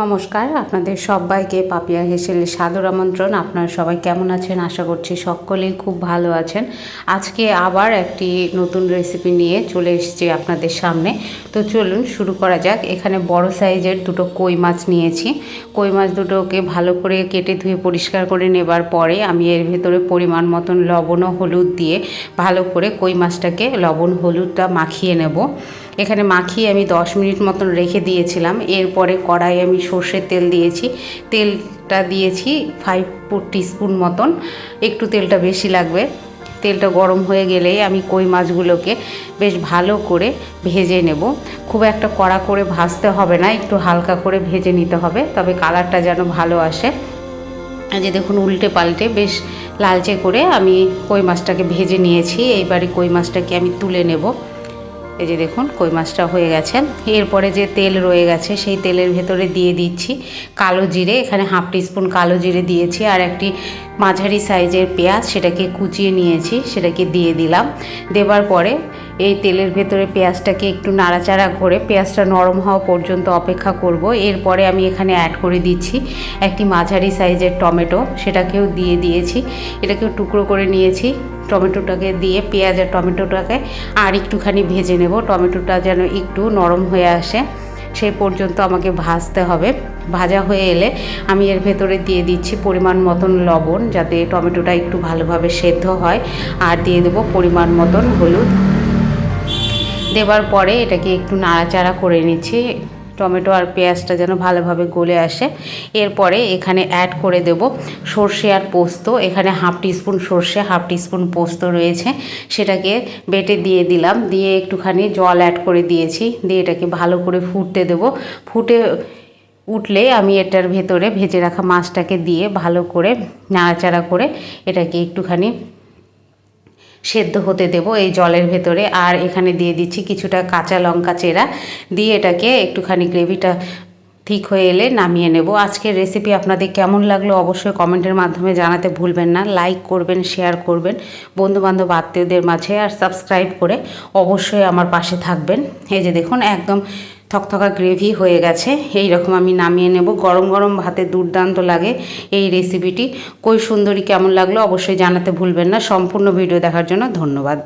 নমস্কার, আপনাদের সবাইকে পাপিয়া হেসেলের সাদর আমন্ত্রণ। আপনারা সবাই কেমন আছেন? আশা করছি সকলেই খুব ভালো আছেন। আজকে আবার একটি নতুন রেসিপি নিয়ে চলে এসেছি আপনাদের সামনে। তো চলুন শুরু করা যাক। এখানে বড় সাইজের দুটো কই মাছ নিয়েছি। কই মাছ দুটোকে ভালো করে কেটে ধুয়ে পরিষ্কার করে নেবার পরে আমি এর ভেতরে পরিমাণ মতন লবণ ও হলুদ দিয়ে ভালো করে কই মাছটাকে লবণ হলুদটা মাখিয়ে নেব। এখানে মাখিয়ে আমি দশ মিনিট মতন রেখে দিয়েছিলাম। এরপরে কড়াই আমি সর্ষের তেল দিয়েছি। তেলটা দিয়েছি ফাইভ টিস্পুন মতন। একটু তেলটা বেশি লাগবে। তেলটা গরম হয়ে গেলেই আমি কই মাছগুলোকে বেশ ভালো করে ভেজে নেব। খুব একটা কড়া করে ভাজতে হবে না, একটু হালকা করে ভেজে নিতে হবে, তবে কালারটা যেন ভালো আসে। যে দেখুন, উল্টে পাল্টে বেশ লালচে করে আমি কই মাছটাকে ভেজে নিয়েছি। এইবারে কই মাছটাকে আমি তুলে নেব। এই যে দেখুন, কই মাছটা হয়ে গেছে। এরপরে যে তেল রয়ে গেছে, সেই তেলের ভেতরে দিয়ে দিচ্ছি কালো জিরে। এখানে হাফ টিস্পুন কালো জিরে দিয়েছি, আর একটি মাঝারি সাইজের পেঁয়াজ সেটাকে কুচিয়ে নিয়েছি, সেটাকে দিয়ে দিলাম। দেবার পরে এই তেলের ভেতরে পেঁয়াজটাকে একটু নাড়াচাড়া করে পেঁয়াজটা নরম হওয়া পর্যন্ত অপেক্ষা করব। এরপরে আমি এখানে অ্যাড করে দিচ্ছি একটি মাঝারি সাইজের টমেটো, সেটাকেও দিয়ে দিয়েছি। এটাকেও টুকরো করে নিয়েছি। টমেটোটাকে দিয়ে পেঁয়াজ আর টমেটোটাকে আর একটুখানি ভেজে নেব। টমেটোটা যেন একটু নরম হয়ে আসে। সেই পর্যন্ত আমাকে ভাজতে হবে। ভাজা হয়ে এলে আমি এর ভেতরে দিয়ে দিচ্ছি পরিমাণ মতন লবণ যাতে টমেটোটা একটু ভালোভাবে সেদ্ধ হয়। আর দিয়ে দেবো পরিমাণ মতন হলুদ। দেবার পরে এটাকে একটু নাড়াচাড়া করে নিচ্ছি। টমেটো আর পেঁয়াজটা যেন ভালোভাবে গলে আসে। এরপরে এখানে অ্যাড করে দেব সর্ষে আর পোস্ত। এখানে হাফ টিস্পুন সর্ষে, হাফ টিস্পুন পোস্ত রয়েছে। সেটাকে বেটে দিয়ে দিলাম। দিয়ে একটুখানি জল অ্যাড করে দিয়েছি। দিয়ে এটাকে ভালো করে ফুটতে দেব। ফুটে উঠলে আমি এটার ভেতরে ভেজে রাখা মাছটাকে দিয়ে ভালো করে নাড়াচাড়া করে এটাকে একটুখানি সেদ্ধ হতে দেব এই জলের ভেতরে। আর এখানে দিয়ে দিচ্ছি কিছুটা কাঁচা লঙ্কা চেরা। দিয়ে এটাকে একটুখানি গ্রেভিটা ঠিক হয়ে এলে নামিয়ে নেব। আজকের রেসিপি আপনাদের কেমন লাগল অবশ্যই কমেন্টের মাধ্যমে জানাতে ভুলবেন না। লাইক করবেন শেয়ার করবেন বন্ধুবান্ধব আত্মীয়দের মাঝে। আর সাবস্ক্রাইব করে অবশ্যই আমার পাশে থাকবেন। এই যে দেখুন, একদম থকথকা গ্রেভি হয়ে গেছে। এই রকম আমি নামিয়ে নেব। গরম গরম ভাতে দুর্দান্ত লাগে এই রেসিপিটি কই সুন্দরী কেমন লাগল অবশ্যই জানাতে ভুলবেন না। সম্পূর্ণ ভিডিও দেখার জন্য ধন্যবাদ।